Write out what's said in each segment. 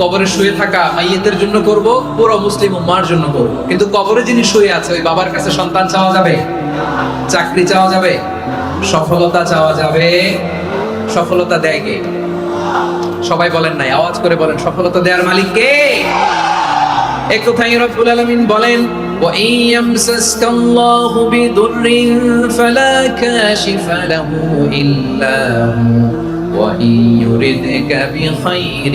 কবরে শুয়ে থাকা মাইয়েতের জন্য করব পুরো মুসলিম উম্মার জন্য করব কিন্তু কবরে যিনি শুয়ে আছে ওই বাবার কাছে সন্তান চাওয়া যাবে চাকরি চাওয়া যাবে সফলতা চাওয়া যাবে সফলতা দেয় কে সবাই বলেন নাই আওয়াজ করে বলেন সফলতা দেওয়ার মালিক কে এক কথাই রব্বুল আলামিন বলেন وَإِن يَمْسَسْكَ اللَّهُ بِضُرٍّ فَلَا كَاشِفَ لَهُ إِلَّا هُوَ وَإِن يُرِدْكَ بِخَيْرٍ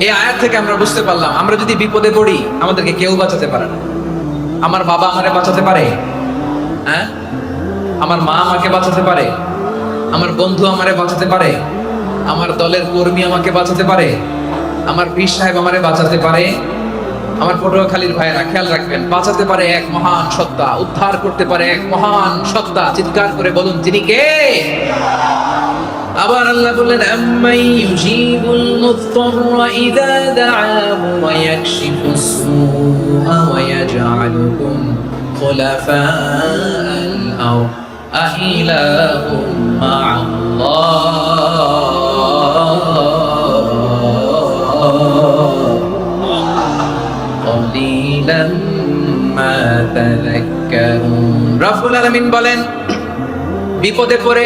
এই আয়াত থেকে আমরা বুঝতে পারলাম, আমরা যদি বিপদে পড়ি, আমাদেরকে কেউ বাঁচাতে পারে না। আমার বাবা আমারে বাঁচাতে পারে? হ্যাঁ? আমার মা আমাকে বাঁচাতে পারে? আমার বন্ধু আমারে বাঁচাতে পারে? আমার দলের কর্মী আমাকে বাঁচাতে পারে? আমার পীর সাহেব আমারে বাঁচাতে পারে? আমার পটুয়াখালীর ভাইয়েরা খেয়াল রাখবেন, বাঁচাতে পারে এক মহান সত্তা, উদ্ধার করতে পারে এক মহান সত্তা। চিৎকার করে বলুন তিনি কে? আবার আল্লাহ বললেন আম্মাই ইউজিবুল মুত্তাররা ইযা দাআহু ওয়া ইয়াকশিফুস সুআ ওয়া ইয়াজআলুকুম খুলাফাআল আরদ আইলাহুম মা'আল্লাহ قليلا ما تذكرون রাব্বুল আলামিন বলেন বিপদে পড়ে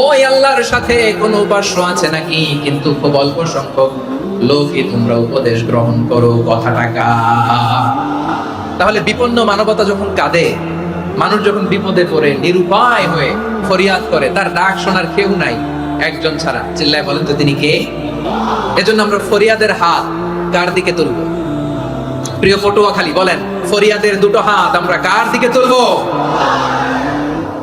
ওই আল্লাহর সাথে কোনো উপাস্য আছে নাকি? কিন্তু খুব অল্প সংখ্যক লোকই তোমরা উপদেশ গ্রহণ করো কথাটা কা তাহলে বিপন্ন মানবতা যখন কাঁদে, মানুষ যখন বিপদে পড়ে, নিরুপায় হয়ে ফরিয়াদ করে, তার ডাক শোনার কেউ নাই একজন ছাড়া। চিল্লায় বলেন তো তিনি কে? এজন্য আমরা ফরিয়াদের হাত কার দিকে তুলব? প্রিয় পটুয়াখালী, বলেন, ফরিয়াদের দুটো হাত আমরা কার দিকে তুলবো?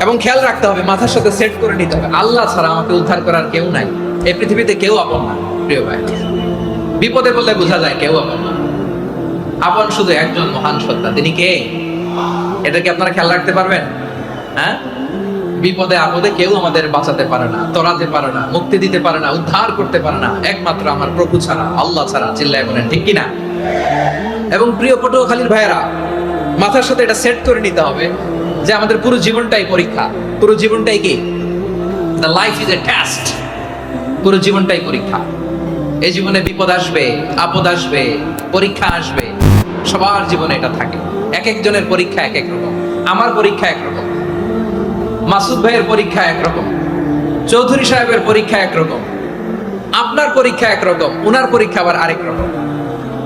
এবং খেয়াল রাখতে হবে, মাথার সাথে সেট করে নিতে হবে। আল্লাহ ছাড়া আমাকে উদ্ধার করার কেউ নাই। এই পৃথিবীতে কেউ আপন না, প্রিয় ভাই। বিপদে বললে বোঝা যায় কেউ আপন না। আপন শুধু একজন মহান সত্তা, তিনি কে? এটা কি আপনারা খেয়াল রাখতে পারবেন? হ্যাঁ? বিপদে, আপদে কেউ আমাদের বাঁচাতে পারে না তরাতে পারে না, মুক্তি দিতে পারে না, উদ্ধার করতে পারে না। একমাত্র আমার প্রভু ছাড়া, আল্লাহ ছাড়া চিল্লায় বলেন, ঠিক কিনা? এবং প্রিয় পটুয়াখালীর ভাইয়েরা, মাথার সাথে এটা সেট করে নিতে হবে। যে আমাদের পুরো জীবনটাই পরীক্ষা। পুরো জীবনটাই কি? The life is a test পুরো জীবনটাই পরীক্ষা। এই জীবনে বিপদ আসবে, আপদ আসবে, পরীক্ষা আসবে। সবার জীবনে এটা থাকে। এক একজনের পরীক্ষা এক এক রকম। আমার পরীক্ষা একরকম মাসুদ ভাইয়ের পরীক্ষা একরকম চৌধুরী সাহেবের পরীক্ষা একরকম আপনার পরীক্ষা একরকম উনার পরীক্ষা আবার আরেক রকম।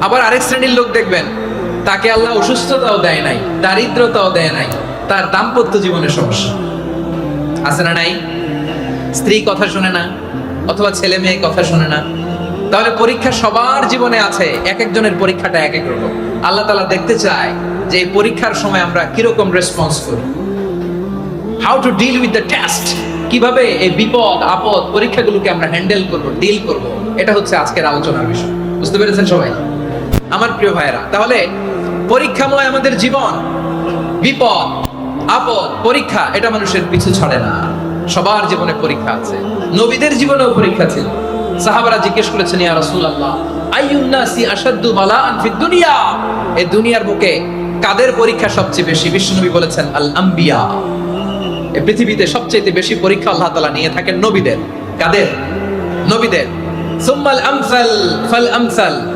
আবার আরেক শ্রেণির লোক দেখবেন, তাকে আল্লাহ অসুস্থতাও দেয় নাই, দারিদ্রতাও দেয় নাই, তার দাম্পত্য জীবনের সমস্যা। আছে না নাই? স্ত্রী কথা শুনে না, অথবা ছেলে মেয়ে কথা শুনে না। তাহলে পরীক্ষা সবার জীবনে আছে, এক একজনের পরীক্ষাটা এক এক রকম। আল্লাহ তালা দেখতে চায় যে এই পরীক্ষার সময় আমরা কীরকম রেসপন্স করি। How to deal with the test কীভাবে এই বিপদ, আপদ পরীক্ষাগুলোকে আমরা হ্যান্ডেল করব ডিল করব? এটা হচ্ছে আজকের আলোচনার বিষয়। বুঝতে পেরেছেন সবাই? আমার প্রিয় ভাইরা তাহলে পরীক্ষাময় আমাদের জীবন, বিপদ, আপদ, পরীক্ষা, এটা মানুষের পিছু ছাড়ে না। সবার জীবনে পরীক্ষা আছে। নবীদের জীবনেও পরীক্ষা ছিল। সাহাবারা জিজ্ঞেস করেছেন, ইয়া রাসূলুল্লাহ আশাদ্দু বালাআন ফিদ দুনিয়া? এই দুনিয়ার বুকে কাদের পরীক্ষা সবচেয়ে বেশি? বিশ্বনবী বলেছেন আল আম্বিয়া এই পৃথিবীতে সবচেয়ে বেশি পরীক্ষা আল্লাহ তাআলা নিয়ে থাকেন নবীদের। কাদের? নবীদের। সুম্মাল আমসাল ফাল আমসাল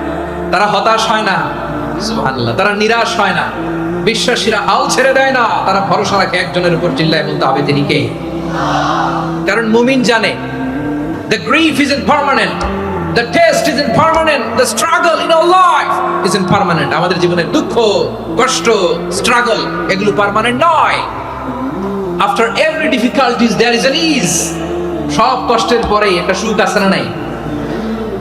তারা হতাশ হয় না। সুবহানাল্লাহ, তারা নিরাশ হয় না। বিশ্বাসীরা হাল ছেড়ে দেয় না। তারা ভরসা রাখে একজনের উপর চিল্লায় বলতে হবে তিনি কে। কারণ মুমিন জানে the grief is in grief the test the in isn't permanent struggle in in life is in permanent. আমাদের জীবনের দুঃখ, কষ্ট স্ট্রাগল এগুলো পার্মানেন্ট নয়। After every difficulties there is an ease সব কষ্টের পরেই একটা সুখ আছে না নাই?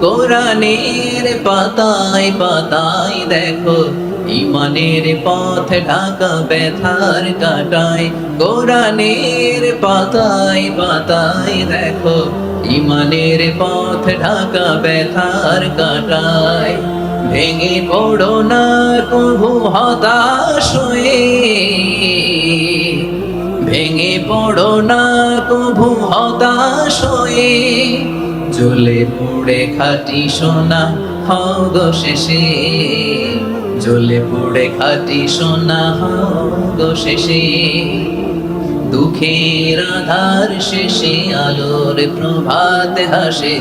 কোরআনের পাতায় পাতায় দেখো, ইমানের পথ ঢাকা ব্যথার কাটায়। কোরআনের পাতায় পাতায় দেখো, ইমানের পথ ঢাকা ব্যথার কাটায়। ভেঙে পড়ো না কবু হতাশ হয়ে। ভেঙে পড়ো না কবু হতাশ হয়ে। জ্বলে পুড়ে খাটি সোনা হগ শেষে। জ্বলে পুড়ে খাটি সোনা গো শেষে। দুঃখের আধার শেষে আলোর প্রভাত হাসে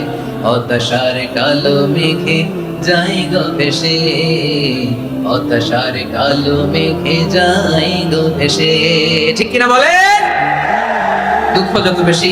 হতাশার কালো মেঘে যাই গো ভেসে। হতাশার কালো মেঘে যাই গো ভেসে। ঠিক কিনা বলেন? দুঃখ যত বেশি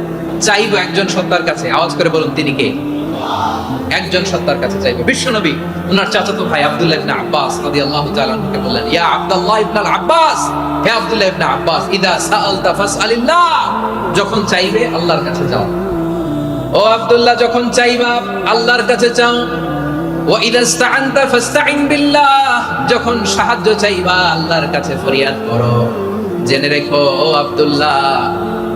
চাইব একজন সত্তার কাছে। আওয়াজ করে বলুন, তিনি কে? একজন সত্তার কাছে চাইব। বিশ্বনবী, ওনার চাচাতো ভাই আব্দুল্লাহ ইবনে আব্বাস রাদিয়াল্লাহু তাআলা আনহুকে বললেন, ইয়া আব্দুল্লাহ ইবনে আব্বাস, হে আব্দুল্লাহ ইবনে আব্বাস, ইদা সাআলতা ফাসআলিল্লাহ। যখন চাইবে, আল্লাহর কাছে যাও। ও আব্দুল্লাহ, যখন চাইবা, আল্লাহর কাছে চাও। ওয়া ইদা ইসতাআনতা বিল্লাহ। যখন সাহায্য চাইবা, আল্লাহর কাছে ফরিয়াদ করো। জেনে রেখো, ও আব্দুল্লাহ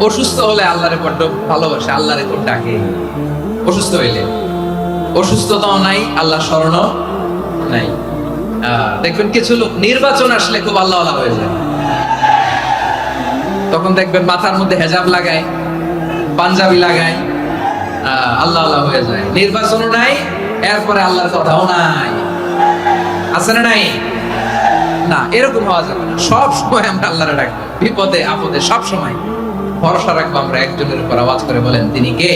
অসুস্থ হলে আল্লাহরে বড্ড ভালোবাসে, আল্লাহরে খুব ডাকে। অসুস্থ হইলে। অসুস্থতাও নাই, আল্লাহ স্মরণ নাই। দেখবেন কিছু লোক নির্বাচন আসলে খুব আল্লাহ আল্লাহ হয়ে যায়। তখন দেখবেন মাথার মধ্যে হেজাব লাগায়, পাঞ্জাবি লাগায় আল্লাহ আল্লাহ হয়ে যায়। নির্বাচনও নাই, এরপরে আল্লাহর কথাও নাই। আছে না নাই? না, এরকম হওয়া যাবে না। সব সময় আমরা আল্লাহরে ডাকবো। বিপদে, আপদে সব সময় ভরসা রাখব আমরা একজনের উপর আওয়াজ করে বলেন তিনি কে?